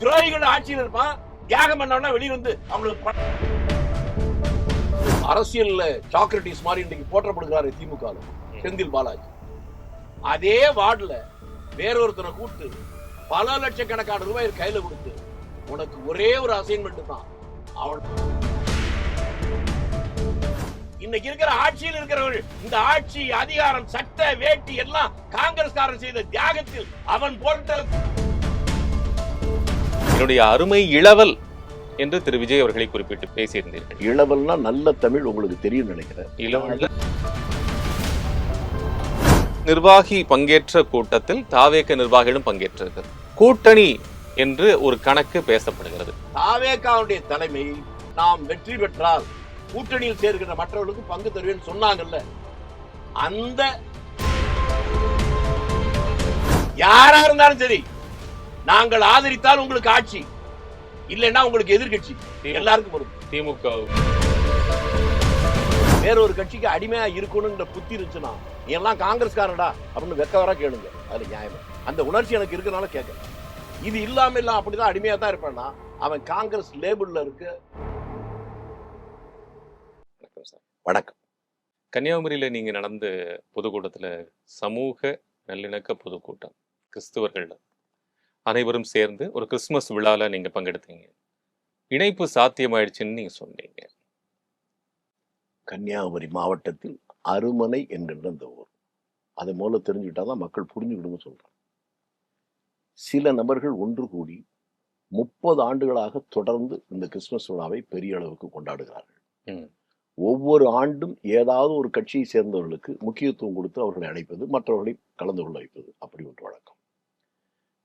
துரோகிகள் ஆட்சியில் இருப்பான் தியாகம் பண்ணவனா வெளிய வந்து அவங்களுக்கு அரசியல்ல சாக்ரட்டிஸ் மாதிரி இன்னைக்கு போற்றப்படுகிறாரு திமுக செந்தில் பாலாஜி. அதே வார்டுல வேறொருத்தனை கூப்பிட்டு பல லட்சக்கணக்கான ரூபாய் கையில கொடுத்து உனக்கு ஒரே ஒரு அசைன்மெண்ட் தான் அவன் இன்னைக்கு இருக்கிற ஆட்சியில் இருக்கிறவர்கள் இந்த ஆட்சி அதிகாரம் சட்ட வேட்டி எல்லாம் காங்கிரஸ்காரன் செய்த தியாகத்தில் அவன் போட்ட என்னுடைய அருமை இளவல் என்று திரு விஜய் அவர்களை குறிப்பிட்டு பேசியிருந்தீர்கள். இளவல்னா நல்ல தமிழ் உங்களுக்கு தெரியும் நினைக்கிறேன். இளவல் நிர்வாகி பங்கேற்ற கூட்டத்தில் தாவேக்க நிர்வாகிகளும் பங்கேற்றிருக்கிறது கூட்டணி என்று ஒரு கணக்கு பேசப்படுகிறது. தாவேகாவுடைய தலைமை நாம் வெற்றி பெற்றால் கூட்டணியில் சேர்கிற மற்றவர்களுக்கு பங்கு தருவேன்னு சொன்னாங்கல்ல. அந்த யாரா இருந்தாலும் சரி நாங்கள் ஆதரித்தால் உங்களுக்கு ஆட்சி. இல்லைன்னா உங்களுக்கு எதிர்க்கட்சி எல்லாருக்கும் வரும் திமுக. வேற ஒரு கட்சிக்கு அடிமையா இருக்கணுங்கிற புத்தி இருந்துச்சுன்னா எல்லாம் காங்கிரஸ்காரடா அப்படின்னு வெக்க வர கேளுங்க. அது நியாயம். அந்த உணர்ச்சி எனக்கு இருக்கனால கேட்க இது இல்லாம இல்ல அப்படிதான் அடிமையா தான் இருப்பான்னா அவன் காங்கிரஸ் லேபிள்ல இருக்கு. வணக்கம் சார். வணக்கம். கன்னியாகுமரியில நீங்க நடந்த பொதுக்கூட்டத்துல சமூக நல்லிணக்க பொதுக்கூட்டம் கிறிஸ்துவர்கள் அனைவரும் சேர்ந்து ஒரு கிறிஸ்துமஸ் விழால நீங்க பங்கெடுத்தீங்க. இணைப்பு சாத்தியமாயிடுச்சுன்னு நீங்க சொன்னீங்க. கன்னியாகுமரி மாவட்டத்தில் அருமனை என்கின்ற இந்த ஊர். அதை மூலம் தெரிஞ்சுக்கிட்டாதான் மக்கள் புரிஞ்சுக்கிடுன்னு சொல்றேன் சில நபர்கள் ஒன்று கூடி முப்பது ஆண்டுகளாக தொடர்ந்து இந்த கிறிஸ்துமஸ் விழாவை பெரிய அளவுக்கு கொண்டாடுகிறார்கள். ஒவ்வொரு ஆண்டும் ஏதாவது ஒரு கட்சியை சேர்ந்தவர்களுக்கு முக்கியத்துவம் கொடுத்து அவர்களை அழைப்பது மற்றவர்களை கலந்து கொள்ள வைப்பது அப்படி ஒன்று வழக்கம்.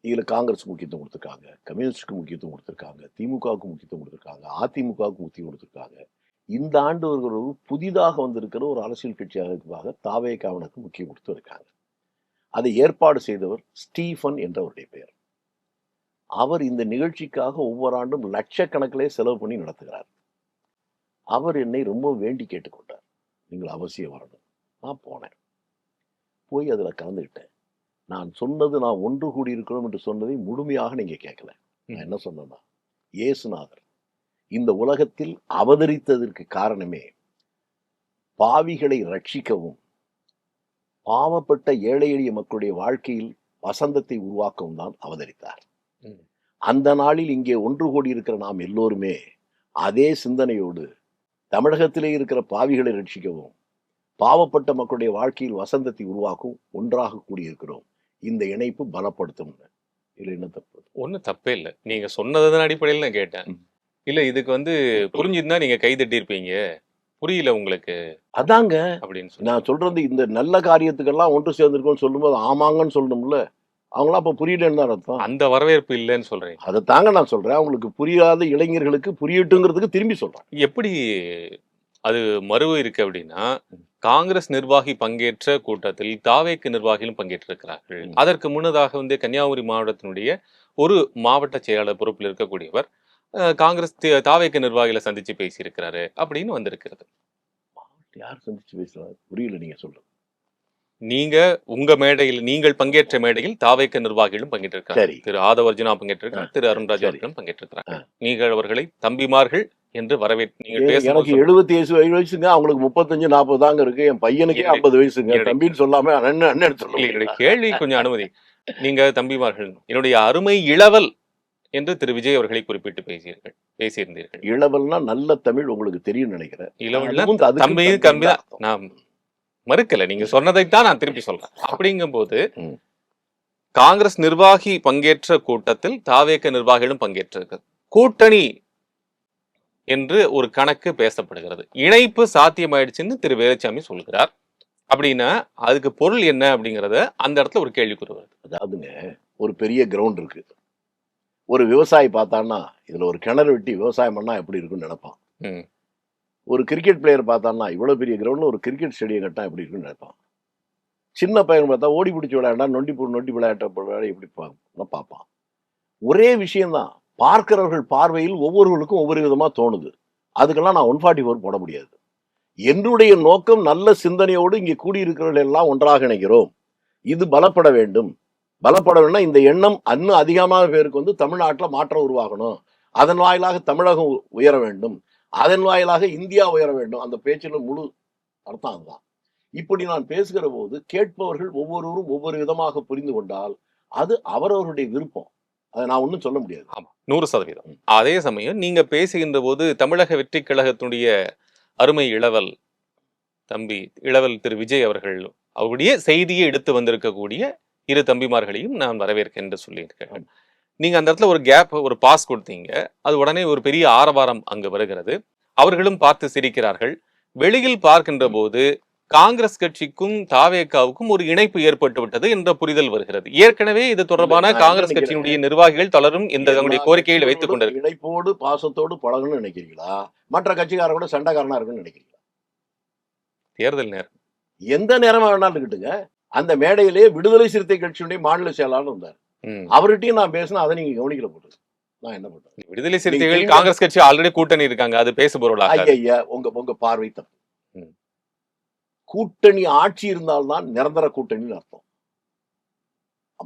இதில் காங்கிரஸ் முக்கியத்துவம் கொடுத்துருக்காங்க கம்யூனிஸ்டுக்கு முக்கியத்துவம் கொடுத்துருக்காங்க திமுகவுக்கு முக்கியத்துவம் கொடுத்துருக்காங்க அதிமுகவுக்கு முக்கியம் கொடுத்துருக்காங்க. இந்த ஆண்டு ஒரு புதிதாக வந்திருக்கிற ஒரு அரசியல் கட்சியாக தாவேகாவனுக்கு முக்கியம் கொடுத்து இருக்காங்க அதை ஏற்பாடு செய்தவர் ஸ்டீஃபன் என்றவருடைய பெயர். அவர் இந்த நிகழ்ச்சிக்காக ஒவ்வொரு ஆண்டும் லட்சக்கணக்கிலே செலவு பண்ணி நடத்துகிறார். அவர் என்னை ரொம்ப வேண்டி கேட்டுக்கொண்டார். நீங்கள் அவசியம் வரணும். நான் போனேன். போய் அதில் கலந்துக்கிட்டேன் நான் சொன்னது நான் ஒன்று கூடி இருக்கிறோம் என்று சொன்னதை முழுமையாக நீங்க கேட்கல நான் என்ன சொன்னேன்னா இயேசுநாதர் இந்த உலகத்தில் அவதரித்ததற்கு காரணமே பாவிகளை ரட்சிக்கவும் பாவப்பட்ட ஏழை எளிய மக்களுடைய வாழ்க்கையில் வசந்தத்தை உருவாக்கவும் தான் அவதரித்தார். அந்த நாளில் இங்கே ஒன்று கூடி இருக்கிற நாம் எல்லோருமே அதே சிந்தனையோடு தமிழகத்திலே இருக்கிற பாவிகளை ரட்சிக்கவும் பாவப்பட்ட மக்களுடைய வாழ்க்கையில் வசந்தத்தை உருவாக்கும் ஒன்றாக கூடியிருக்கிறோம். இந்த இணைப்பு பலப்படுத்தும் இதுல என்ன தப்பு? ஒண்ணு தப்பே இல்லை. நீங்க சொன்னதன் அடிப்படையில் நான் கேட்டேன். இல்ல இதுக்கு வந்து புரிஞ்சிருந்தா நீங்க கை தட்டி இருப்பீங்க புரியல உங்களுக்கு. அதாங்க. அப்படின்னு நான் சொல்றது இந்த நல்ல காரியத்துக்கெல்லாம் ஒன்று சேர்ந்திருக்கோம்னு சொல்லும்போது ஆமாங்கன்னு சொல்லணும்ல. அவங்களாம் அப்ப புரியலன்னு தான் அர்த்தம். அந்த வரவேற்பு இல்லைன்னு சொல்றேன். அதை தாங்க நான் சொல்றேன். அவங்களுக்கு புரியாத இளைஞர்களுக்கு புரியட்டுங்கிறதுக்கு திரும்பி சொல்றேன். எப்படி அது மறுவு இருக்கு அப்படின்னா காங்கிரஸ் நிர்வாகி பங்கேற்ற கூட்டத்தில் தாவேக்கு நிர்வாகிகளும் பங்கேற்றிருக்கிறார்கள். அதற்கு முன்னதாக வந்து கன்னியாகுமரி மாவட்டத்தினுடைய ஒரு மாவட்ட செயலாளர் பொறுப்பில் இருக்கக்கூடியவர் காங்கிரஸ் தாவேக்கு நிர்வாகிகளை சந்திச்சு பேசியிருக்கிறாரு அப்படின்னு வந்திருக்கிறது. யார் சந்திச்சு பேசுறாங்க புரியல நீங்க சொல்றது. நீங்க உங்க மேடையில் நீங்கள் பங்கேற்ற மேடையில் தாவேக்க நிர்வாகிகளும் பங்கேற்றிருக்கிறார் சரி. திரு ஆதவர்ஜுனா பங்கேற்றிருக்கிறார் திரு அருண்ராஜ். அவர்களும் பங்கேற்றிருக்கிறார் நீங்கள் அவர்களை தம்பிமார்கள் என்று வரவேற்று நீங்கள் பேசும்போது எனக்கு எழுபத்தி ஏழு வயசுங்க அவங்களுக்கு முப்பத்தஞ்சு நாற்பது தாங்க இருக்கு. என் பையனுக்கே ஐம்பது வயசுங்க. தம்பின்னு சொல்லாம அண்ணன் அண்ணன் சொல்லுங்க கேள்வி கொஞ்சம் அனுமதி. நீங்க தம்பிமார்கள் என்னுடைய அருமை இளவல் என்று திரு விஜய் அவர்களை குறிப்பிட்டு பேசியீர்கள் பேசியிருந்தீர்கள். இளவல்னா நல்ல தமிழ் உங்களுக்கு தெரியும் நினைக்கிறேன். அதுக்கு தம்பி கம்பி தான் மறுக்கல. நீங்க சொன்னதைத்தான் நான் திருப்பி சொல்றேன். அப்படிங்கும்போது. காங்கிரஸ் நிர்வாகி பங்கேற்ற கூட்டத்தில் தாவேக்க நிர்வாகிகளும் பங்கேற்றிருக்கிறது கூட்டணி என்று ஒரு கணக்கு பேசப்படுகிறது. இணைப்பு சாத்தியமாயிடுச்சுன்னு திரு வேலுச்சாமி சொல்கிறார் அப்படின்னா அதுக்கு பொருள் என்ன அப்படிங்கறத அந்த இடத்துல ஒரு கேள்விக்குறி வருது. அதாவதுங்க ஒரு பெரிய கிரவுண்ட் இருக்கு. ஒரு விவசாயி பார்த்தான்னா இதுல ஒரு கிணறு வெட்டி விவசாயம் பண்ணா எப்படி இருக்கும்னு நினைப்பான். ம். ஒரு கிரிக்கெட் பிளேயர் பார்த்தான்னா இவ்வளவு பெரிய கிரவுண்டில் ஒரு கிரிக்கெட் ஸ்டேடியம் கட்டா எப்படி இருக்குன்னு நினைப்பான்? சின்ன பையன் பார்த்தா ஓடி பிடிச்சி விளையாண்டா நொண்டி போ நொண்டி விளையாட்ட விளையாட எப்படி பா- பார்ப்பான்? ஒரே விஷயம்தான். பார்க்கிறவர்கள் பார்வையில் ஒவ்வொருவருக்கும் ஒவ்வொரு விதமா தோணுது. அதுக்கெல்லாம் நான் ஒன் ஃபார்ட்டி ஃபோர் போட முடியாது. என்னுடைய நோக்கம் நல்ல சிந்தனையோடு இங்கே கூடியிருக்கிறவர்கள் எல்லாம் ஒன்றாக இணைகிறோம். இது பலப்பட வேண்டும். பலப்பட பலப்படணும்னா இந்த எண்ணம் இன்னும் அதிகமான பேருக்கு வந்து தமிழ்நாட்டுல மாற்றம் உருவாகணும். அதன் வாயிலாக தமிழகம் உயர வேண்டும். அதன் வாயிலாக இந்தியா உயர வேண்டும். அந்த பேச்சில் முழு அர்த்தம் அதுதான் இப்படி நான் பேசுகிற போது கேட்பவர்கள் ஒவ்வொருவரும் ஒவ்வொரு விதமாக புரிந்து கொண்டால் அது அவரவருடைய விருப்பம். அதை நான் ஒன்றும் சொல்ல முடியாது. ஆமா நூறு சதவீதம். அதே சமயம் நீங்க பேசுகின்ற போது தமிழக வெற்றி கழகத்தினுடைய அருமை இளவல் தம்பி இளவல் திரு விஜய் அவர்கள் அவருடைய செய்தியை எடுத்து வந்திருக்கக்கூடிய இரு தம்பிமார்களையும் நான் வரவேற்க என்று சொல்லியிருக்கேன் நீங்க அந்த இடத்துல ஒரு கேப் ஒரு பாஸ் கொடுத்தீங்க. அது உடனே ஒரு பெரிய ஆரவாரம் அங்கு வருகிறது. அவர்களும் பார்த்து சிரிக்கிறார்கள். வெளியில் பார்க்கின்ற போது காங்கிரஸ் கட்சிக்கும் தாவேக்காவுக்கும் ஒரு இணைப்பு ஏற்பட்டு விட்டது என்ற புரிதல் வருகிறது. ஏற்கனவே இது தொடர்பான காங்கிரஸ்? கட்சியினுடைய நிர்வாகிகள் தொடரும் இந்த கோரிக்கைகளை வைத்துக் கொண்டிருக்கிறார்கள் இணைப்போடு பாசத்தோடு பழகணும்னு நினைக்கிறீங்களா? மற்ற கட்சிக்காரங்க கூட சண்டைக்காரனா இருக்குன்னு நினைக்கிறீங்களா? தேர்தல் நேரம். எந்த நேரமா வேணாலும் இருக்கட்டுங்க. அந்த மேடையிலே விடுதலை சிறுத்தை கட்சியுடைய மாநில செயலாளர் இருந்தார். அவர்கிட்டயும் நான் பேசினா அதை நீங்க கவனிக்கல போட்டு நான் என்ன பண்றேன் விடுதலை சிறுத்தைகள் காங்கிரஸ் கட்சி ஆல்ரெடி கூட்டணி இருக்காங்க. அது பேசு பொருளாக. ஐயா உங்க உங்க பார்வை தப்பு. கூட்டணி ஆட்சி இருந்தால்தான் நிரந்தர கூட்டணின்னு அர்த்தம்.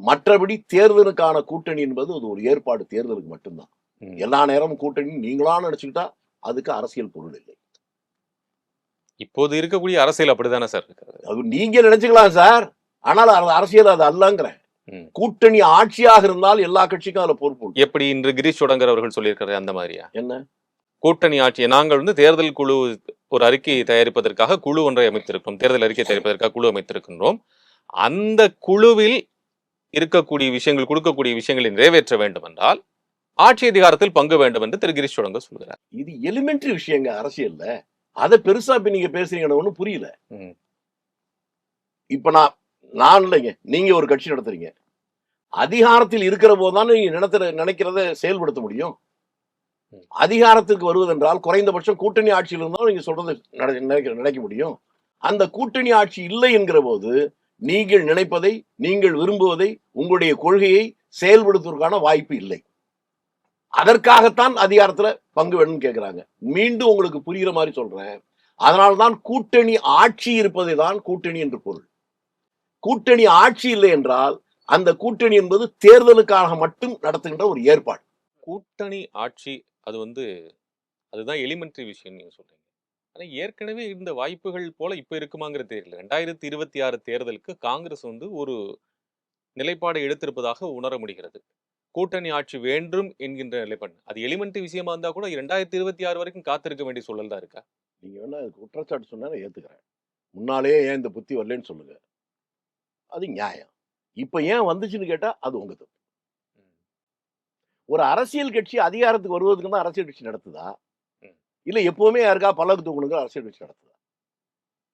மற்றபடி தேர்தலுக்கான கூட்டணி என்பது அது ஒரு ஏற்பாடு. தேர்தலுக்கு மட்டும்தான். எல்லா நேரமும் கூட்டணி நீங்களா நினைச்சுக்கிட்டா அதுக்கு அரசியல் பொருள் இல்லை. இப்போது இருக்கக்கூடிய அரசியல் அப்படிதானே சார்? அது நீங்க நினைச்சுக்கலாம் சார். ஆனால் அரசியல் அது அல்லங்கிறேன். கூட்டணி ஆட்சியாக இருந்தால் எல்லா கட்சிக்கும் அதுல பொறுப்பு. எப்படி இன்று கிரீஷ் சுடங்கர் அவர்கள் சொல்லியிருக்கிறது அந்த மாதிரியா? என்ன? கூட்டணி ஆட்சியை நாங்கள் வந்து தேர்தல் குழு ஒரு அறிக்கையை தயாரிப்பதற்காக குழு ஒன்றை அமைத்திருக்கிறோம். தேர்தல் அறிக்கை தயாரிப்பதற்காக குழு அமைத்திருக்கின்றோம். அந்த குழுவில் இருக்கக்கூடிய விஷயங்கள் கொடுக்கக்கூடிய விஷயங்களை நிறைவேற்ற வேண்டும் என்றால் ஆட்சி அதிகாரத்தில் பங்கு வேண்டும் என்று திரு கிரீஷ் சுடங்கர் சொல்கிறார். இது எலிமெண்டரி விஷயங்க அரசியல்ல. அதை பெருசா இப்ப நீங்க பேசுறீங்கன்னு ஒண்ணும் புரியல. இப்ப நான் நான் இல்லைங்க. நீங்க ஒரு கட்சி நடத்துறீங்க. அதிகாரத்தில் இருக்கிற போதுதான் நீங்க நினைக்கிற நினைக்கிறத செயல்படுத்த முடியும். அதிகாரத்துக்கு வருவதென்றால் குறைந்தபட்சம் கூட்டணி ஆட்சியில் இருந்தாலும் நீங்க சொல்றது நினைக்க நினைக்க முடியும். அந்த கூட்டணி ஆட்சி இல்லை என்கிற போது நீங்கள் நினைப்பதை நீங்கள் விரும்புவதை உங்களுடைய கொள்கையை செயல்படுத்துவதற்கான வாய்ப்பு இல்லை. அதற்காகத்தான் அதிகாரத்துல பங்கு வேணும்னு கேக்குறாங்க. மீண்டும் உங்களுக்கு புரிகிற மாதிரி சொல்றேன். அதனால்தான் கூட்டணி ஆட்சி இருப்பதை தான் கூட்டணி என்று பொருள். கூட்டணி ஆட்சி இல்லை என்றால் அந்த கூட்டணி என்பது தேர்தலுக்காக மட்டும் நடத்துகின்ற ஒரு ஏற்பாடு. கூட்டணி ஆட்சி அது வந்து அதுதான் எலிமெண்டரி விஷயம் நீங்க சொல்றீங்க. ஆனா ஏற்கனவே இருந்த வாய்ப்புகள் போல இப்ப இருக்குமாங்கிற தெரியல. ரெண்டாயிரத்தி இருபத்தி ஆறு தேர்தலுக்கு காங்கிரஸ் வந்து ஒரு நிலைப்பாடை எடுத்திருப்பதாக உணர முடிகிறது. கூட்டணி ஆட்சி வேண்டும் என்கின்ற நிலைப்பாடு. அது எலிமெண்டரி விஷயமா இருந்தா கூட ரெண்டாயிரத்தி இருபத்தி ஆறு வரைக்கும் காத்திருக்க வேண்டிய சூழல் தான் இருக்கா? நீங்க வேணா குற்றச்சாட்டு சொன்னா நான் ஏத்துக்கிறேன். முன்னாலே ஏன் இந்த புத்தி வரலன்னு சொல்லுங்க. அது நியாயம். இப்ப ஏன் வந்துச்சுன்னு கேட்டா அது உங்க தப்பு. ஒரு அரசியல் கட்சி அதிகாரத்துக்கு வருவதற்கு தான் அரசியல் கட்சி நடத்துதா. இல்ல எப்பவுமே யாருக்கா பல்லக்கு தூக்கணுங்க அரசியல் கட்சி நடத்துதா?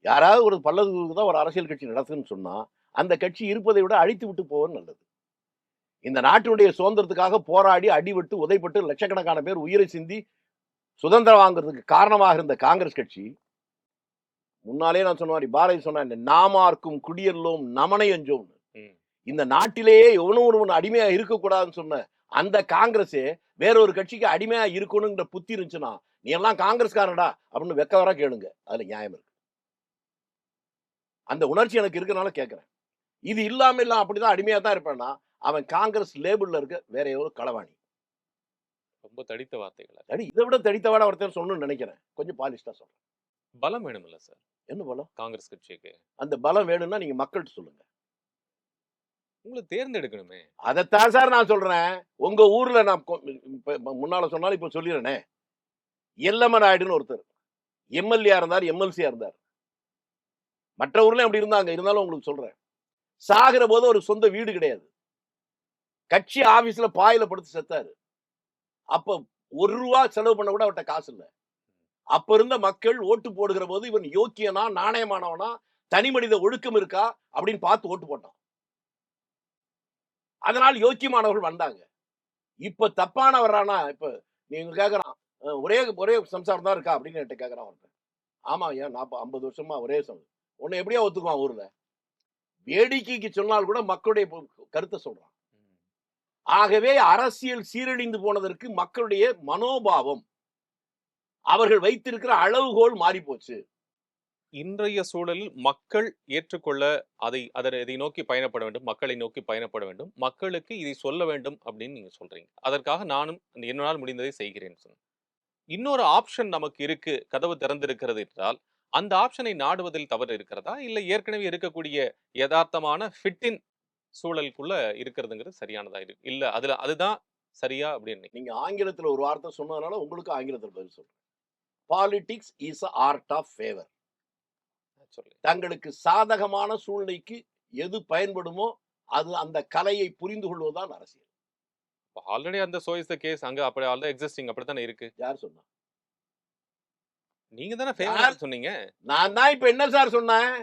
யாராவது ஒரு பல்லக்கு தூக்கு தான் ஒரு அரசியல் கட்சி நடத்துன்னு சொன்னா அந்த கட்சி இருப்பதை விட அழித்து விட்டு போவது நல்லது. இந்த நாட்டினுடைய சுதந்திரத்துக்காக போராடி அடிபட்டு உதைப்பட்டு லட்சக்கணக்கான பேர் உயிரை சிந்தி சுதந்திரம் வாங்குறதுக்கு காரணமாக இருந்த காங்கிரஸ் கட்சி முன்னாலே நான் சொன்ன மாதிரி பாரதி சொன்ன நாமார்க்கும் குடியெல்லோம் நமனை அஞ்சோம். ம். இந்த நாட்டிலேயே எவனும் ஒருவன் அடிமையா இருக்கக்கூடாதுன்னு சொன்ன அந்த காங்கிரஸே வேற ஒரு கட்சிக்கு அடிமையா இருக்கணுங்கிற புத்தி இருந்துச்சுன்னா நீ எல்லாம் காங்கிரஸ்காரடா அப்படின்னு வெக்க வர கேளுங்க. அதுல நியாயம் இருக்கு. அந்த உணர்ச்சி எனக்கு இருக்கனால கேட்கிறேன். இது இல்லாம இல்ல அப்படிதான் அடிமையா தான் இருப்பேன்னா அவன் காங்கிரஸ் லேபிள்ல இருக்க வேற எவ்வளவு களவாணி. ரொம்ப தடித்த வார்த்தைகள் இதை விட தடித்தவாட ஒருத்தர் சொல்லணும்னு நினைக்கிறேன். கொஞ்சம் பாலிஷ்டா சொல்றேன். பலம் வேணும்ல சார்? என்ன பலம்? காங்கிரஸ் கட்சிக்கு. அந்த பலம் வேணும்னா நீங்க மக்கள்கிட்ட சொல்லுங்க. உங்களை தேர்ந்தெடுக்கணுமே. அதைத்தான் சார் நான் சொல்றேன். உங்க ஊர்ல நான் முன்னால சொன்னாலும் இப்ப சொல்லிடுறேனே. எல்லம்ம நாயுடுன்னு ஒருத்தர். எம்எல்ஏ இருந்தார் எம்எல்சியா இருந்தார். மற்ற ஊர்ல அப்படி இருந்தாங்க. இருந்தாலும் உங்களுக்கு சொல்றேன். சாகிற போது ஒரு சொந்த வீடு கிடையாது. கட்சி ஆபீஸ்ல பாயில படுத்து செத்தாரு. அப்ப ஒரு ரூபா செலவு பண்ண கூட அவர்கிட்ட காசு இல்ல. அப்ப இருந்த மக்கள் ஓட்டு போடுகிற போது இவன் யோக்கியனா நாணயமானவனா தனி மனித ஒழுக்கம் இருக்கா அப்படின்னு பார்த்து ஓட்டு போட்டான். அதனால் யோக்கியமானவர்கள் வந்தாங்க. இப்ப தப்பானவரானா இப்ப நீங்க கேக்குறான் அஹ் ஒரே ஒரே சம்சாரம் தான் இருக்கா? அப்படின்னு என்கிட்ட கேக்குறான் ஒருத்தன் ஆமா ஏன் நாற்பது ஐம்பது வருஷமா ஒரே சம் உன்னை எப்படியா ஒத்துக்குவான் ஊர்ல? வேடிக்கைக்கு சொன்னால் கூட மக்களுடைய கருத்தை சொல்றான். ஆகவே அரசியல் சீரழிந்து போனதற்கு மக்களுடைய மனோபாவம் அவர்கள் வைத்திருக்கிற அளவுகோல் மாறி போச்சு இன்றைய சூழலில் மக்கள் ஏற்றுக்கொள்ள அதை அதை இதை நோக்கி பயணப்பட வேண்டும் மக்களை நோக்கி பயணப்பட வேண்டும் மக்களுக்கு இதை சொல்ல வேண்டும் அப்படின்னு நீங்க சொல்றீங்க. அதற்காக நானும் என்னால் முடிந்ததை செய்கிறேன் சொன்னேன் இன்னொரு ஆப்ஷன் நமக்கு இருக்கு கதவு திறந்திருக்கிறது என்றால் அந்த ஆப்ஷனை நாடுவதில் தவறு இருக்கிறதா? இல்ல ஏற்கனவே இருக்கக்கூடிய யதார்த்தமான ஃபிட்டின் சூழலுக்குள்ள இருக்கிறதுங்கிறது சரியானதா இருக்கு இல்ல அதுல அதுதான் சரியா அப்படின்னு நீங்க ஆங்கிலத்துல ஒரு வார்த்தை சொன்னதுனால உங்களுக்கு ஆங்கிலத்துல பதில் சொல்றேன். Politics is art of favour தங்களுக்கு சாதகமான சூழ்நிலைக்கு எது பயன்படுமோ அது அந்த கலையை புரிந்து கொள்வதுதான் அரசியல். ஆல்ரெடி அந்த சோயிஸ் கேஸ் அங்க அப்படி ஆல்ரெடி எக்ஸிஸ்டிங் அப்படித்தானே இருக்கு? யார் சொன்னா? நீங்க தானே ஃபேவர் சொன்னீங்க? நான் தான் இப்ப என்ன சார் சொன்னேன்?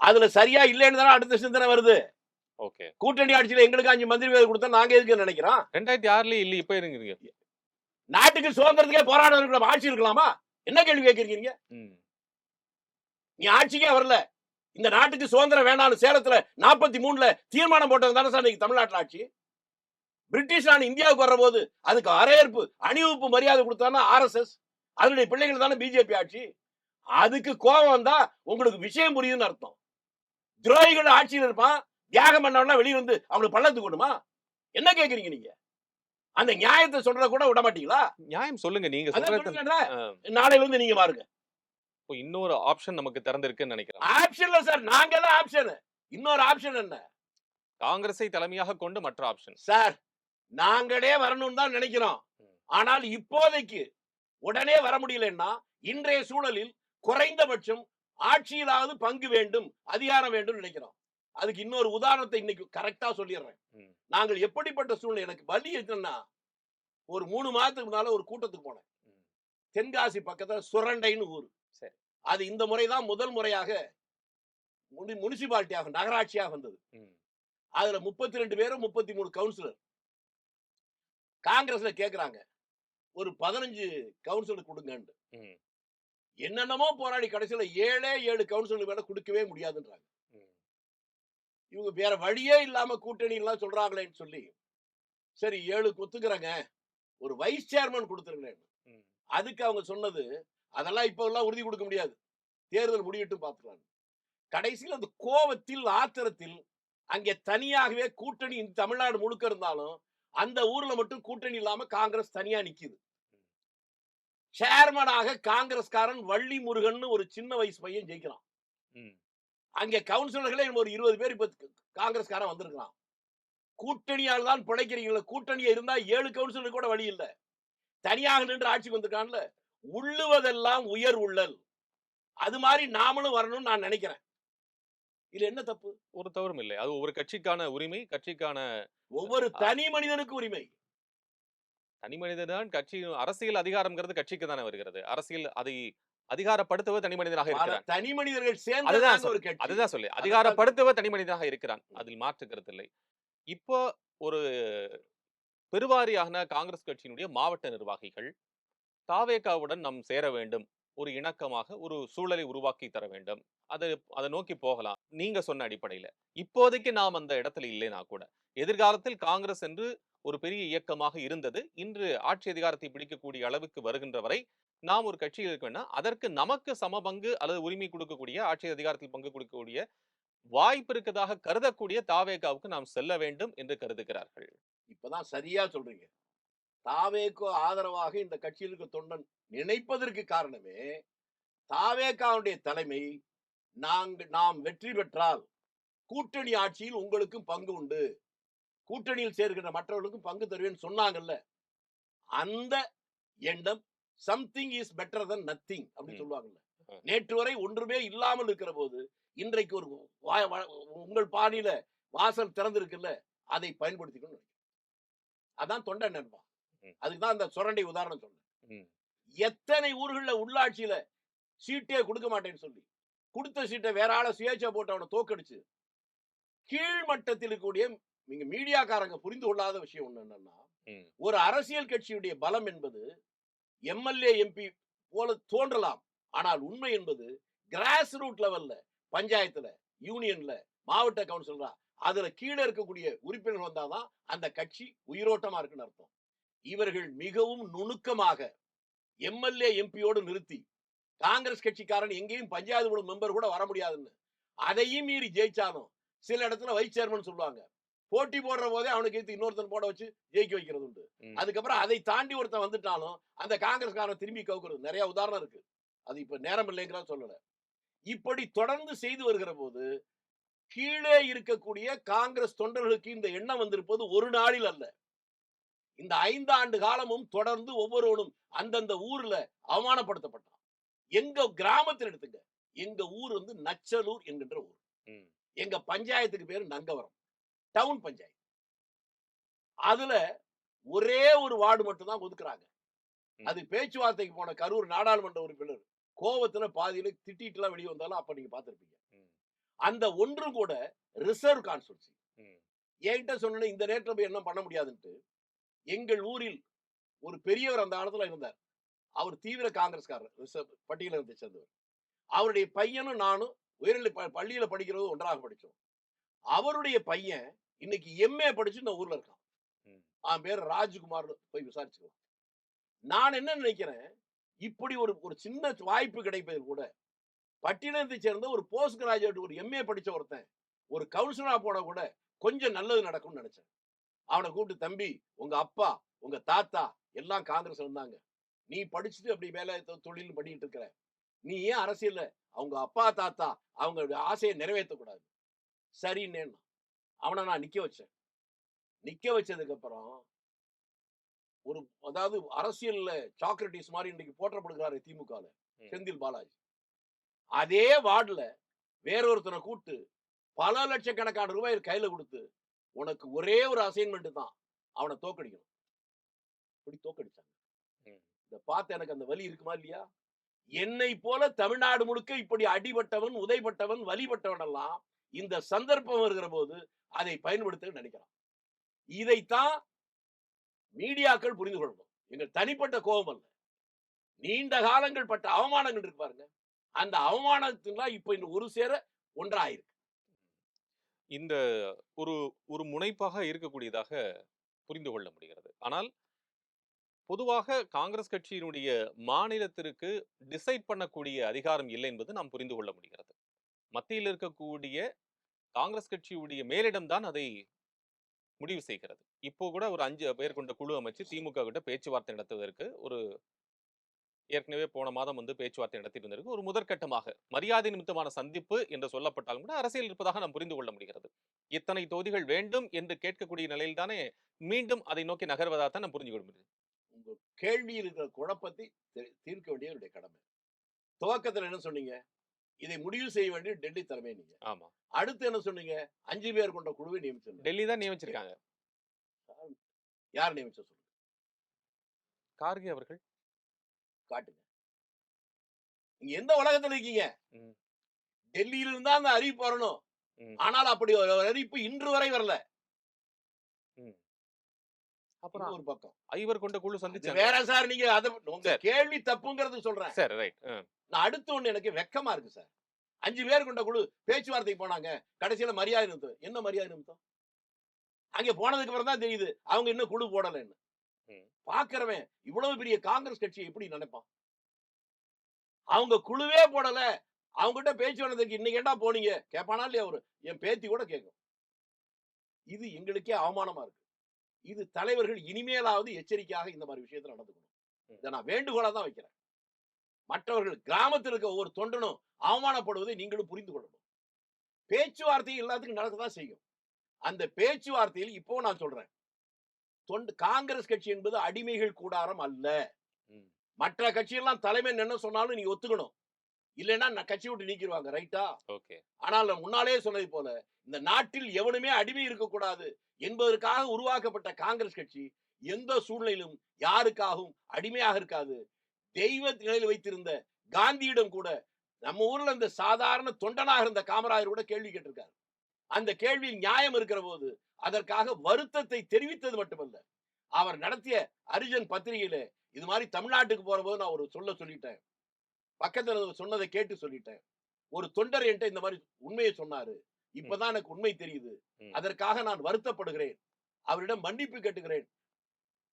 அதுல சரியா இல்லைன்னு தானே அடுத்த சிந்தனை வருது. ஓகே கூட்டணி ஆட்சியில எங்களுக்கு அஞ்சு மந்திரி வேலை கொடுத்தா நாங்க எதுக்கு நினைக்கிறோம்? ரெண்டாயிரத்தி ஆறுலயே இல்ல இப்ப இருங்க நாட்டுக்கு சுதந்திரத்துக்கே போராட இருக்கிற ஆட்சி இருக்கலாமா? என்ன கேள்வி கேட்கறீங்க நீ ஆட்சிக்கே வரல. இந்த நாட்டுக்கு சுதந்திரம் வேணாம்னு சேலத்துல நாற்பத்தி மூணுல தீர்மானம் போட்டது தானே சார் இன்னைக்கு தமிழ்நாட்டுல ஆட்சி? பிரிட்டிஷ் நான் இந்தியாவுக்கு வர்ற போது அதுக்கு வரவேற்பு அணிவகுப்பு மரியாதை கொடுத்தானா ஆர்எஸ்எஸ் அதனுடைய பிள்ளைகள் தானே பிஜேபி ஆட்சி? அதுக்கு கோபம் வந்தா உங்களுக்கு விஷயம் புரியுதுன்னு அர்த்தம். துரோகிகள் ஆட்சியில் இருப்பான் தியாகம் பண்ணவனா வெளியே வந்து அவங்களுக்கு பள்ளத்துக்கு கொடுமா என்ன கேக்குறீங்க நீங்க? அந்த நியாயத்தை சொல்றத கூட விட மாட்டீங்களா? நியாயம் சொல்லுங்க. நீங்க நாளையில இருந்து நீங்க பாருங்க. இப்போ இன்னொரு ஆப்ஷன் நமக்கு திறந்திருக்குன்னு நினைக்கிறேன். ஆப்ஷன்ல சார் நாங்க தான் ஆப்ஷன் இன்னொரு ஆப்ஷன் என்ன? காங்கிரஸை தலைமையாக கொண்டு மற்ற ஆப்ஷன் சார் நாங்களே வரணும்னு தான் நினைக்கிறோம். ஆனால் இப்போதைக்கு உடனே வர முடியலன்னா இன்றைய சூழலில் குறைந்தபட்சம் ஆட்சியிலாவது பங்கு வேண்டும் அதிகாரம் வேண்டும் நினைக்கிறோம். அதுக்கு இன்னொரு உதாரணத்தை இன்னைக்கு கரெக்டா சொல்லிடுறேன். நாங்கள் எப்படிப்பட்ட சூழ்நிலை எனக்கு வலி என்னன்னா ஒரு மூணு மாதத்துக்கு முன்னால ஒரு கூட்டத்துக்கு போனேன். தென்காசி பக்கத்துல சுரண்டைன்னு ஊர் சரி. அது இந்த முறைதான் முதல் முறையாக முனிசிபாலிட்டியாக நகராட்சியாக வந்தது. அதுல முப்பத்தி ரெண்டு பேரும் முப்பத்தி மூணு கவுன்சிலர் காங்கிரஸ்ல கேக்குறாங்க ஒரு பதினஞ்சு கவுன்சிலர் கொடுங்கன்னு. என்னென்னமோ போராடி கடைசியில ஏழே ஏழு கவுன்சிலர் மேல கொடுக்கவே முடியாதுன்றாங்க. இவங்க வேற வழியே இல்லாம கூட்டணி எல்லாம் சொல்றாங்களேன்னு சொல்லி சரி ஏழு ஒத்துக்கிறேங்க ஒரு வைஸ் சேர்மன் கொடுத்துருங்களேன். அதுக்கு அவங்க சொன்னது அதெல்லாம் இப்ப எல்லாம் உறுதி கொடுக்க முடியாது. தேர்தல் முடியட்டும் பார்த்துக்கலாம் கடைசியில் அந்த கோவத்தில் ஆத்திரத்தில் அங்கே தனியாகவே கூட்டணி இந்த தமிழ்நாடு முழுக்க இருந்தாலும் அந்த ஊர்ல மட்டும் கூட்டணி இல்லாம காங்கிரஸ் தனியா நிக்குது. சேர்மனாக காங்கிரஸ்காரன் வள்ளி முருகன் ஒரு சின்ன வயசு பையன் ஜெயிக்கிறான். அங்கே கவுன்சிலர்களே ஒரு இருபது பேர் இப்ப காங்கிரஸ்காரன் வந்திருக்கிறான். கூட்டணியால் தான் பிழைக்கிறீங்களா கூட்டணியா இருந்தா ஏழு கவுன்சிலர் கூட வழி இல்ல. தனியாக நின்று ஆட்சிக்கு வந்திருக்கான்ல உள்ளுவதெல்லாம் உயர் உள்ளல். அது மாதிரி நாமளும் வரணும்னு நான் நினைக்கிறேன். இதுல என்ன தப்பு? ஒரு தவறும் இல்லை. அது ஒவ்வொரு கட்சிக்கான உரிமை கட்சிக்கான ஒவ்வொரு தனி மனிதனுக்கு உரிமை. தனி மனிதன் தான் கட்சி அரசியல் அதிகாரம்ங்கிறது கட்சிக்கு தானே வருகிறது. அரசியல் அதை அதிகாரப்படுத்துவது தனி மனிதனாக இருக்கிறான் தனி மனிதர்கள் சேர்ந்து அதுதான் சொல்லி. அதிகாரப்படுத்துவது தனி மனிதனாக இருக்கிறான். அதில் மாற்றுக்கிறது இல்லை இப்போ ஒரு பெருவாரியான காங்கிரஸ் கட்சியினுடைய மாவட்ட நிர்வாகிகள் தாவேகாவுடன் நாம் சேர வேண்டும். ஒரு இணக்கமாக ஒரு சூழலை உருவாக்கி தர வேண்டும். அதை அதை நோக்கி போகலாம். நீங்க சொன்ன அடிப்படையில. இப்போதைக்கு நாம் அந்த இடத்துல இல்லைனா கூட எதிர்காலத்தில் காங்கிரஸ் என்று ஒரு பெரிய இயக்கமாக இருந்தது. இன்று ஆட்சி அதிகாரத்தை பிடிக்கக்கூடிய அளவுக்கு வருகின்ற வரை நாம் ஒரு கட்சியில் இருக்க அதற்கு நமக்கு சம பங்கு அல்லது உரிமை கொடுக்கக்கூடிய ஆட்சி அதிகாரத்தில் பங்கு கொடுக்கக்கூடிய வாய்ப்பு இருக்கதாக கருதக்கூடிய தாவேகாவுக்கு நாம் செல்ல வேண்டும் என்று கருதுகிறார்கள். இப்பதான் சரியா சொல்றீங்க. தாவேக்கோ ஆதரவாக இந்த கட்சியிலுக்கு தொண்டன் நினைப்பதற்கு காரணமே தாவேக்காவுடைய தலைமை நாங்க நாம் வெற்றி பெற்றால் கூட்டணி ஆட்சியில் உங்களுக்கும் பங்கு உண்டு. கூட்டணியில் சேர்கின்ற மற்றவர்களுக்கும் பங்கு தருவேன்னு சொன்னாங்கல்ல. அந்த எண்ணம் something is better than nothing அப்படி ம். சொல்லுவாங்கல்ல. நேற்று வரை ஒன்றுமே இல்லாமல் இருக்கிற போது இன்றைக்கு ஒரு உங்கள் பாணியில வாசல் திறந்திருக்குல்ல அதை பயன்படுத்திக்கணும் அதான் தொண்டை நண்பா ம். அதுக்குதான் அந்த சுரண்டை உதாரணம் சொன்னேன். எத்தனை ஊர்கள்ல உள்ளாட்சியில சீட்டே கொடுக்க மாட்டேன்னு சொல்லி கொடுத்த சீட்டை வேற ஆளை சுயேட்சா போட்டு அவனை தோக்கடிச்சு கீழ்மட்டத்தில் இருக்கக்கூடிய நீங்க மீடியாக்காரங்க புரிந்து கொள்ளாத விஷயம் ஒண்ணு என்னன்னா. ஒரு அரசியல் கட்சியுடைய பலம் என்பது எம்எல்ஏ எம்பி போல தோன்றலாம். ஆனால் உண்மை என்பது கிராஸ் ரூட் லெவல்ல பஞ்சாயத்துல யூனியன்ல மாவட்ட கவுன்சிலரா அதுல கீழே இருக்கக்கூடிய உறுப்பினர் வந்தாதான் அந்த கட்சி உயிரோட்டமா இருக்குன்னு அர்த்தம். இவர்கள் மிகவும் நுணுக்கமாக எம்எல்ஏ எம்பியோடு நிறுத்தி காங்கிரஸ் கட்சிக்காரன் எங்கேயும் பஞ்சாயத்து போர்டு மெம்பர் கூட வர முடியாதுன்னு அதையும் மீறி ஜெயிச்சாலும் சில இடத்துல வைஸ் சேர்மன் சொல்லுவாங்க. போட்டி போடுற போதே அவனுக்கு எதிர்த்து இன்னொருத்தன் போட வச்சு ஜெயிக்க வைக்கிறது உண்டு. அதுக்கப்புறம் அதை தாண்டி ஒருத்தன் வந்துட்டாலும் அந்த காங்கிரஸ்காரன் திரும்பி கவுக்கிறது நிறைய உதாரணம் இருக்கு. அது இப்ப நேரம் இல்லைங்கிறா சொல்லல. இப்படி தொடர்ந்து செய்து வருகிற போது கீழே இருக்கக்கூடிய காங்கிரஸ் தொண்டர்களுக்கு இந்த எண்ணம் வந்திருப்பது ஒரு நாளில் அல்ல. இந்த ஐந்து ஆண்டு காலமும் தொடர்ந்து ஒவ்வொருவனும் அந்தந்த ஊர்ல அவமானப்படுத்தப்பட்டான். எங்க கிராமத்தில் எடுத்துங்க. எங்க ஊர் வந்து நச்சலூர் என்கின்ற ஊர். எங்க பஞ்சாயத்துக்கு பேரு நங்கவரம். டவுன் பஞ்சாயத்து அதுல ஒரே ஒரு வார்டு மட்டும் தான் ஒதுக்குறாங்க. அது பேச்சுவார்த்தைக்கு போன கரூர் நாடாளுமன்ற உறுப்பினர் கோவத்துல பாதியில திட்டிட்டு எல்லாம் வெளியே வந்தாலும் அப்ப நீங்க பார்த்திருப்பீங்க ம். அந்த ஒன்றும் கூட ரிசர்வ் கான்ஸ்டியூன்சி ம். என்கிட்ட சொன்ன இந்த நேரத்துல போய் என்ன பண்ண முடியாதுன்ட்டு எங்கள் ஊரில் ஒரு பெரியவர் அந்த காலத்துல இருந்தார் அவர் தீவிர காங்கிரஸ்காரர் ரிசர்வ் பட்டியலத்தை சேர்ந்தவர் அவருடைய பையனும் நானும் உயர்நிலை பள்ளியில படிக்கிறது ஒன்றாக படிச்சோம் அவருடைய பையன் இன்னைக்கு எம்ஏ படிச்சு இந்த ஊர்ல இருக்கான். அவன் பேர் ராஜ்குமார் போய் விசாரிச்சுக்கலாம் நான் என்ன நினைக்கிறேன்? இப்படி ஒரு ஒரு சின்ன வாய்ப்பு கிடைப்பதில் கூட பட்டினத்தை சேர்ந்த ஒரு போஸ்ட் கிராஜுவேட் ஒரு எம்ஏ படிச்ச ஒருத்தன் ஒரு கவுன்சிலரா போன கூட கொஞ்சம் நல்லது நடக்கும்னு நினைச்சேன். அவனை கூப்பிட்டு தம்பி உங்க அப்பா உங்க தாத்தா எல்லாம் காங்கிரஸ் இருந்தாங்க. நீ படிச்சுட்டு அப்படி வேலை தொழில் பண்ணிட்டு இருக்கிற. நீ ஏன் அரசியல்ல? அவங்க அப்பா தாத்தா அவங்களுடைய ஆசையை நிறைவேற்றக்கூடாது. சரின்னு அவனை நான் நிக்க வச்சேன். நிக்க வச்சதுக்கு அப்புறம் ஒரு அதாவது அரசியல்ல சாக்ரட்டிஸ் மாதிரி இன்னைக்கு போற்றப்படுகிறாரு திமுகல. செந்தில் பாலாஜி. அதே வார்டுல வேறொருத்தனை கூப்பிட்டு பல லட்சக்கணக்கான ரூபாய் கையில கொடுத்து உனக்கு ஒரே ஒரு அசைன்மெண்ட் தான் அவனை தோக்கடிக்கணும். இப்படி தோக்கடிச்சாங்க. இத பார்த்து எனக்கு அந்த வலி இருக்குமா இல்லையா? என்னை போல தமிழ்நாடு முழுக்க இப்படி அடிபட்டவன் உதைப்பட்டவன் வலிபட்டவன் எல்லாம் இந்த சந்தர்ப்பம் வருகிற போது அதை பயன்படுத்த நினைக்கலாம் இதைத்தான் மீடியாக்கள் புரிந்து கொள்ளணும். எங்கள் தனிப்பட்ட கோபம் அல்ல. நீண்ட காலங்கள் பட்ட அவமானங்கள் இருக்கு பாருங்க. அந்த அவமானத்தின்லாம் இப்ப இந்த ஒரு சேர ஒன்றாயிருக்கு. இந்த ஒரு ஒரு முனைப்பாக இருக்கக்கூடியதாக புரிந்து கொள்ள முடிகிறது. ஆனால் பொதுவாக காங்கிரஸ் கட்சியினுடைய மாநிலத்திற்கு டிசைட் பண்ணக்கூடிய அதிகாரம் இல்லை என்பது நாம் புரிந்து கொள்ள முடிகிறது. மத்தியில் இருக்கக்கூடிய காங்கிரஸ் கட்சியுடைய மேலிடம் தான் அதை முடிவு செய்கிறது. இப்போ கூட ஒரு அஞ்சு பேர் கொண்ட குழு அமைச்சு திமுக கிட்ட பேச்சுவார்த்தை நடத்துவதற்கு ஒரு ஏற்கனவே போன மாதம் வந்து பேச்சுவார்த்தை நடத்திட்டு இருந்திருக்கு ஒரு முதற்கட்டமாக மரியாதை நிமித்தமான சந்திப்பு என்று சொல்லப்பட்டாலும் கூட அரசியல் இருப்பதாக நாம் புரிந்து கொள்ள முடிகிறது. இத்தனை தொகுதிகள் வேண்டும் என்று கேட்கக்கூடிய நிலையில் தானே மீண்டும் அதை நோக்கி நகர்வதாக தான் நாம் புரிஞ்சு கொள்ள முடியுது உங்க கேள்வி இருக்கிற குழப்பத்தை தீர்க்க வேண்டிய என்னுடைய கடமை. துவக்கத்தில் என்ன சொன்னீங்க? இதை முடிவு செய்ய வேண்டிய டெல்லி தலைமை நீங்க. ஆமா. அடுத்து என்ன சொன்னீங்க? அஞ்சு பேர் கொண்ட குழுவை நியமிச்சிருந்தேன் டெல்லி தான் நியமிச்சிருக்காங்க. யார் நியமிச்ச சொல்லுங்க. கார்கே அவர்கள். காட்டுங்க. நீங்க எந்த உலகத்துல இருக்கீங்க. டெல்லியில இருந்தா அந்த அறிவிப்பு வரணும். ஆனால் அப்படி ஒரு அறிவிப்பு இன்று வரை வரல. அப்புறம் ஒரு பக்கம். ஐவர் கொண்ட குழு இது சந்திச்சாங்க. வேற சார் நீங்க அத உங்க. கேள்வி தப்புங்கிறது சொல்றேன். சரி ரைட். நான் அடுத்து ஒண்ணு எனக்கு வெக்கமா இருக்கு சார். அஞ்சு பேர் கொண்ட குழு பேச்சுவார்த்தைக்கு போனாங்க கடைசியில மரியாதை நிமித்தம் என்ன மரியாதை நிமித்தம் அங்க போனதுக்கு அப்புறம் தான் தெரியுது அவங்க இன்னும் குழு போடலைன்னு. பாக்குறவன் இவ்வளவு பெரிய காங்கிரஸ் கட்சி எப்படி நினைப்பான்? அவங்க குழுவே போடல. அவங்க கிட்ட பேச்சு வந்ததுக்கு இன்னைக்கு ஏன்டா போனீங்க? கேட்பானா இல்லையா அவரு? என் பேத்தி கூட கேட்கும் இது எங்களுக்கே அவமானமா இருக்கு. இது தலைவர்கள் இனிமேலாவது எச்சரிக்கையாக இந்த மாதிரி விஷயத்துல நடந்துக்கணும். இதை நான் வேண்டுகோளா தான் வைக்கிறேன். மற்றவர்கள் கிராமத்தில் இருக்க ஒவ்வொரு தொண்டனும் அவமானப்படுவதை நீங்களும் புரிந்து கொள்ளணும். பேச்சுவார்த்தை எல்லாத்துக்கும் நடக்கதான் செய்யும். அந்த பேச்சுவார்த்தையில் இப்போ நான் சொல்றேன். தொண்டு காங்கிரஸ் கட்சி என்பது அடிமைகள் கூடாரம் அல்ல. மற்ற கட்சியெல்லாம் தலைமை என்ன சொன்னாலும் நீங்க ஒத்துக்கணும். இல்லைன்னா கட்சி விட்டு நீக்கிடுவாங்க ரைட்டா? ஓகே. ஆனால் முன்னாலே சொன்னது போல இந்த நாட்டில் எவனுமே அடிமை இருக்கக்கூடாது என்பதற்காக உருவாக்கப்பட்ட காங்கிரஸ் கட்சி எந்த சூழ்நிலையிலும் யாருக்காகவும் அடிமையாக இருக்காது. தெய்வ நிலையில் வைத்திருந்த காந்தியிடம் கூட நம்ம ஊர்ல இந்த சாதாரண தொண்டனாக இருந்த காமராஜர் கூட கேள்வி கேட்டிருக்காரு. அந்த கேள்வியில் நியாயம் இருக்கிற போது அதற்காக வருத்தத்தை தெரிவித்தது மட்டுமல்ல. அவர் நடத்திய அரிஜன் பத்திரிகையில இது மாதிரி தமிழ்நாட்டுக்கு போற போது நான் ஒரு சொல்ல சொல்லிட்டேன். பக்கத்துல சொன்னதை கேட்டு சொல்லிட்டேன். ஒரு தொண்டர் என்கிட்ட இந்த மாதிரி உண்மையை சொன்னாரு. இப்பதான் எனக்கு உண்மை தெரியுது. அதற்காக நான் வருத்தப்படுகிறேன். அவரிடம் மன்னிப்பு கேட்டுகிறேன்.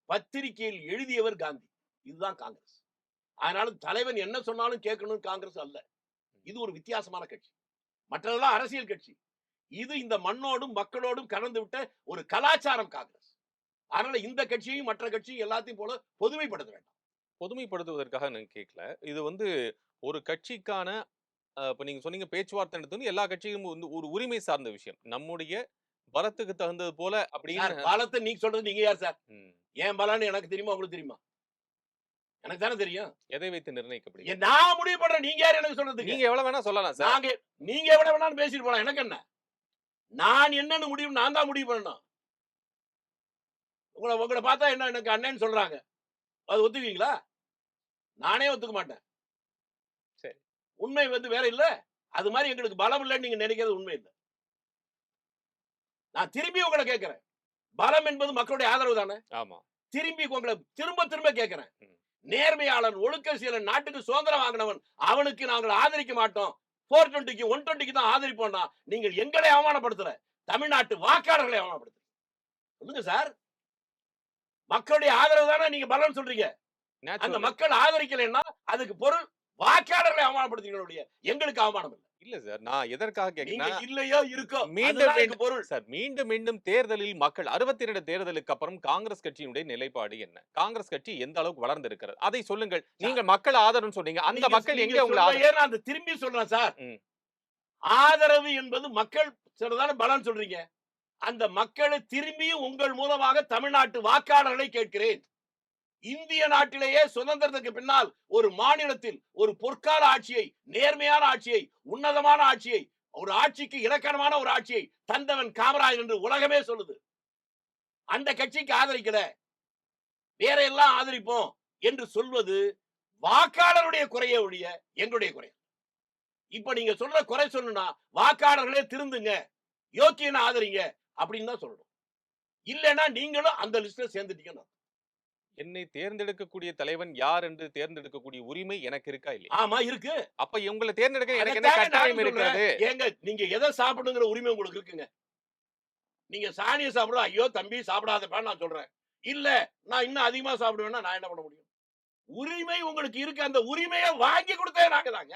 பத்திரிகையில் எழுதியவர் காந்தி. இதுதான் காங்கிரஸ். அதனால தலைவன் என்ன சொன்னாலும் கேட்கணும் காங்கிரஸ் அல்ல. இது ஒரு வித்தியாசமான கட்சி. மற்றதெல்லாம் அரசியல் கட்சி. இது இந்த மண்ணோடும் மக்களோடும் கலந்து விட்ட ஒரு கலாச்சாரம் காங்கிரஸ். அதனால இந்த கட்சியும் மற்ற கட்சியும் எல்லாத்தையும் போல பொதுமைப்படுத்த வேண்டாம். பொதுமைப்படுத்துவதற்காக நான் கேட்கல. இது வந்து ஒரு கட்சிக்கான இப்ப நீங்க சொன்னீங்க பேச்சுவார்த்தை நடத்துவது எல்லா கட்சியும் வந்து ஒரு உரிமை சார்ந்த விஷயம். நம்முடைய பலத்துக்கு தகுந்தது போல சார், அப்படின்னு பலத்தை நீங்க சொல்றது நீங்க யார் சார். ஏன் பலன்னு எனக்கு தெரியுமா? உங்களுக்கு தெரியுமா? எனக்கு தானே தெரியும். எதை வைத்து நிர்ணயிக்கப்படுகிறது? ஏன் நான் முடிவு பண்றேன். நீங்க யார் எனக்கு சொல்றதுக்கு? நீங்க எவ்வளவு வேணா சொல்லலாம் சார். நாங்க நீங்க எவ்வளவு வேணாலும் பேசிட்டு போலாம். எனக்கு என்ன? நான் என்னன்னு முடிவு நான் தான் முடிவு பண்ணணும். உங்களை உங்களை பார்த்தா என்ன எனக்கு அண்ணன் சொல்றாங்க. அது ஒத்துக்குவீங்களா? நானே ஒத்துக்க மாட்டேன். சரி. உண்மை வந்து வேற இல்ல. அது மாதிரி எங்களுக்கு பலம் இல்லைன்னு நீங்க நினைக்கிறது உண்மை இல்லை. நான் திரும்பி உங்களை கேட்கிறேன். பலம் என்பது மக்களுடைய ஆதரவு தானே? ஆமா. திரும்பி உங்களை திரும்ப திரும்ப கேட்கிறேன். நேர்மையாளன் ஒழுக்க சீலன் நாட்டுக்கு சுதந்திரம் வாங்கினவன் அவனுக்கு நாங்கள் ஆதரிக்க மாட்டோம். போர் டுவெண்ட்டிக்கு ஒன் டுவெண்ட்டிக்கு தான் ஆதரிப்போம்னா நீங்கள் எங்களை அவமானப்படுத்தல. தமிழ்நாட்டு வாக்காளர்களை அவமானப்படுத்துறீங்க சொல்லுங்க சார். மக்களுடைய ஆதரவு தானே நீங்க பலன் சொல்றீங்க. அந்த. மக்கள் ஆதரிக்கலைன்னா அதுக்கு பொருள் வாக்காளர்களை அவமானப்படுத்துறீங்களுடைய எங்களுக்கு அவமானம் இல்லை இல்ல சார். நான் எதற்காக கேட்கிறேன் இல்லையோ இருக்கோ? மீண்டும் எனக்கு பொருள். சார் மீண்டும் மீண்டும் தேர்தலில் மக்கள் அறுபத்தி இரண்டு தேர்தலுக்கு அப்புறம் காங்கிரஸ் கட்சியினுடைய நிலைப்பாடு என்ன? காங்கிரஸ் கட்சி எந்த அளவுக்கு வளர்ந்து இருக்கிறது அதை சொல்லுங்கள். நீங்க மக்கள் ஆதரவு சொன்னீங்க. அந்த மக்கள் எங்க உங்களை நான் திரும்பி சொல்றேன் சார். ஆதரவு என்பது மக்கள் சொல்றதான பலன் சொல்றீங்க. அந்த மக்களை திரும்பியும் உங்கள் மூலமாக தமிழ்நாட்டு வாக்காளர்களை கேட்கிறேன். இந்திய நாட்டிலேயே சுதந்திரத்துக்கு பின்னால் ஒரு மாநிலத்தில் ஒரு பொற்கால ஆட்சியை நேர்மையான ஆட்சியை உன்னதமான ஆட்சியை ஒரு ஆட்சிக்கு இலக்கணமான ஒரு ஆட்சியை தந்தவன் காமராஜ் என்று உலகமே சொல்லுது. அந்த கட்சிக்கு ஆதரிக்கல. வேற எல்லாம் ஆதரிப்போம் என்று சொல்வது வாக்காளருடைய குறைய ஒழிய எங்களுடைய குறை. இப்ப நீங்க சொல்ற குறை சொல்லணும்னா வாக்காளர்களே திருந்துங்க யோக்கியனை ஆதரிங்க அப்படின்னு தான் சொல்லணும். இல்லைன்னா நீங்களும் அந்த லிஸ்ட்ல சேர்ந்துட்டீங்கன்னு என்னை தேர்ந்தெடுக்கக்கூடிய தலைவன் யார் என்று தேர்ந்தெடுக்கக்கூடிய உரிமை எனக்கு இருக்கா இல்லையா? ஆமா இருக்கு. அப்ப உங்களை தேர்ந்தெடுக்க எனக்கு என்ன கட்டாயம் இருக்கிறது? ஏங்க நீங்க எதை சாப்பிடுங்கிற உரிமை உங்களுக்கு இருக்குங்க? நீங்க சாணியை சாப்பிடுவோம் ஐயோ தம்பி சாப்பிடாதப்பான்னு நான் சொல்றேன். இல்ல நான் இன்னும் அதிகமா சாப்பிடுவேன்னா நான் என்ன பண்ண முடியும்? உரிமை உங்களுக்கு இருக்கு அந்த உரிமையை வாங்கி கொடுத்தே நாங்க தாங்க.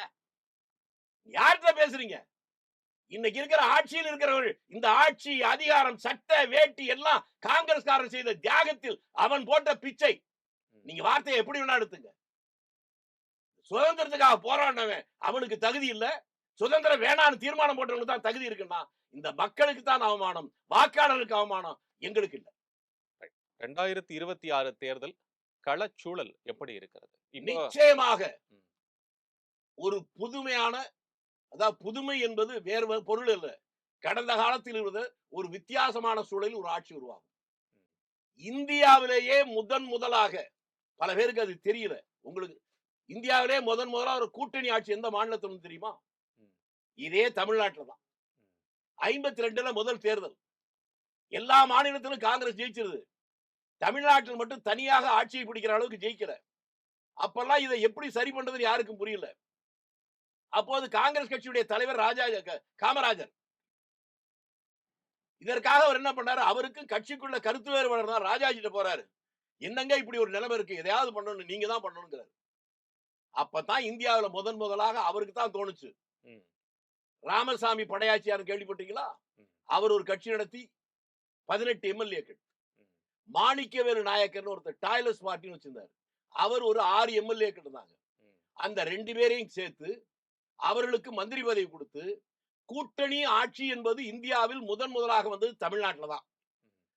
யார்கிட்ட பேசுறீங்க? இன்னைக்கு இருக்கிற ஆட்சியில் இருக்கிறவர்கள் இந்த ஆட்சி அதிகாரம் சட்ட வேட்டி எல்லாம் காங்கிரஸ்காரன் செய்த தியாகத்தில் அவன் போட்ட பிச்சை. நீங்க வார்த்தையை எப்படி வேணா எடுத்துங்க. சுதந்திரத்துக்காக போராடினவன் அவனுக்கு தகுதி இல்ல. சுதந்திரம் வேணான்னு தீர்மானம் போட்டவனுக்கு தான் தகுதி இருக்குன்னா இந்த மக்களுக்கு தான் அவமானம் வாக்காளருக்கு அவமானம் எங்களுக்கு இல்ல. ரெண்டாயிரத்தி இருபத்தி ஆறு தேர்தல் களச்சூழல் எப்படி இருக்கிறது? நிச்சயமாக. ஒரு புதுமையான அதாவது புதுமை என்பது வேறு பொருள் இல்ல கடந்த காலத்தில் இருந்த ஒரு வித்தியாசமான சூழலில் ஒரு ஆட்சி உருவாகும். இந்தியாவிலேயே முதன் முதலாக பல பேருக்கு அது தெரியல. உங்களுக்கு இந்தியாவிலே முதன் முதலாக ஒரு கூட்டணி ஆட்சி எந்த மாநிலத்தில் வந்து தெரியுமா. இதே தமிழ்நாட்டில் தான். ஐம்பத்தி ரெண்டுல முதல் தேர்தல். எல்லா மாநிலத்திலும் காங்கிரஸ் ஜெயிச்சிருது. தமிழ்நாட்டில் மட்டும் தனியாக ஆட்சியை பிடிக்கிற அளவுக்கு ஜெயிக்கல. அப்பெல்லாம் இதை எப்படி சரி பண்றதுன்னு யாருக்கும் புரியல. அப்போது காங்கிரஸ் கட்சியுடைய தலைவர் ராஜா காமராஜர். இதற்காக அவர் என்ன பண்ணாரு? அவருக்கும் கட்சிக்குள்ள கருத்து வேறுபாடு தான் ராஜாஜிட்ட போறாரு. என்னங்க இப்படி ஒரு நிலைமை இருக்கு? எதையாவது பண்ணணும் நீங்க தான் பண்ணணுங்கிறாரு. அப்பதான் இந்தியாவுல முதன் முதலாக அவருக்கு தான் தோணுச்சு. ராமசாமி படையாச்சியார் கேள்விப்பட்டீங்களா. அவர் ஒரு கட்சி நடத்தி பதினெட்டு எம்எல்ஏக்கள். மாணிக்கவேலு நாயக்கர்னு ஒருத்தர் டாய்லஸ் பார்ட்டின்னு வச்சிருந்தாரு. அவர் ஒரு ஆறு எம்எல்ஏக்கள் இருந்தாங்க. அந்த ரெண்டு பேரையும் சேர்த்து அவர்களுக்கு மந்திரி பதவி கொடுத்து கூட்டணி ஆட்சி என்பது இந்தியாவில் முதன் முதலாக வந்தது தமிழ்நாட்டில் தான்.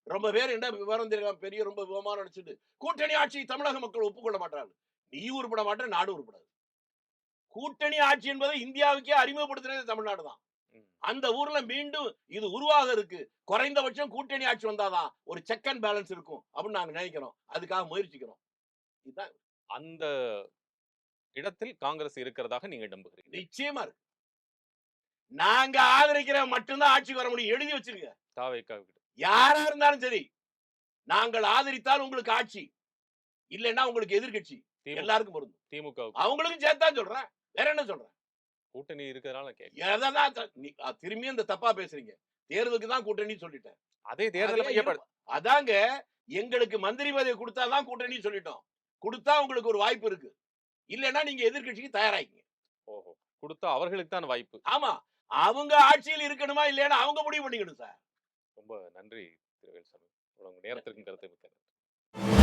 ரொம்ப பேர் என்ன விவரம் தெரியாம பெரிய ரொம்ப விவமானம் நினைச்சிட்டு கூட்டணி ஆட்சி தமிழக மக்கள் ஒப்புக்கொள்ள மாட்டார்கள். நீ உருப்பட மாட்டே நாடு உருப்படாது. கூட்டணி ஆட்சி என்பதை இந்தியாவுக்கே அறிமுகப்படுத்துறது தமிழ்நாடு தான். அந்த ஊர்ல மீண்டும் இது உருவாக இருக்கு. குறைந்தபட்சம் கூட்டணி ஆட்சி வந்தாதான் ஒரு செக் அண்ட் பேலன்ஸ் இருக்கும் அப்படின்னு நாங்க நினைக்கிறோம். அதுக்காக முயற்சிக்கிறோம். இதுதான். அந்த இடத்தில் காங்கிரஸ் இருக்கிறதாக நீங்க நம்புகிறீங்க நிச்சயமா இருக்கு. நாங்க ஆதரிக்கிற மட்டும்தான் ஆட்சிக்கு வர முடியும். எழுதி வச்சிருங்க. தாவேக்கா யாரா இருந்தாலும் சரி நாங்கள் ஆதரித்தால் உங்களுக்கு ஆட்சி இல்லைன்னா உங்களுக்கு எதிர்க்கட்சி. எல்லாருக்கும் பொருந்தும். திமுக அவங்களுக்கும் சேர்த்தான் சொல்றேன். வேற என்ன சொல்றேன்? கூட்டணி இருக்கிறதுனால கேட்க எதைதான் த- நீ- அ, திரும்பியும் இந்த தப்பா பேசுறீங்க. தேர்தலுக்கு தான் கூட்டணி சொல்லிட்டேன். அதே தேர்தல் அதாங்க எங்களுக்கு மந்திரி பதவி கொடுத்தாதான் கூட்டணி சொல்லிட்டோம். கொடுத்தா உங்களுக்கு ஒரு வாய்ப்பு இருக்கு. இல்லைன்னா நீங்க எதிர்க்கட்சிக்கு தயாராகிங்க ஓஹோ! கொடுத்தா அவர்களுக்கு தான் வாய்ப்பு. ஆமா. அவங்க ஆட்சியில் இருக்கணுமா இல்லையான்னு அவங்க முடிவு பண்ணிக்கணும் சார். ரொம்ப நன்றி திரு வேல்சாமி. உங்க நேரத்திற்கும் கருத்து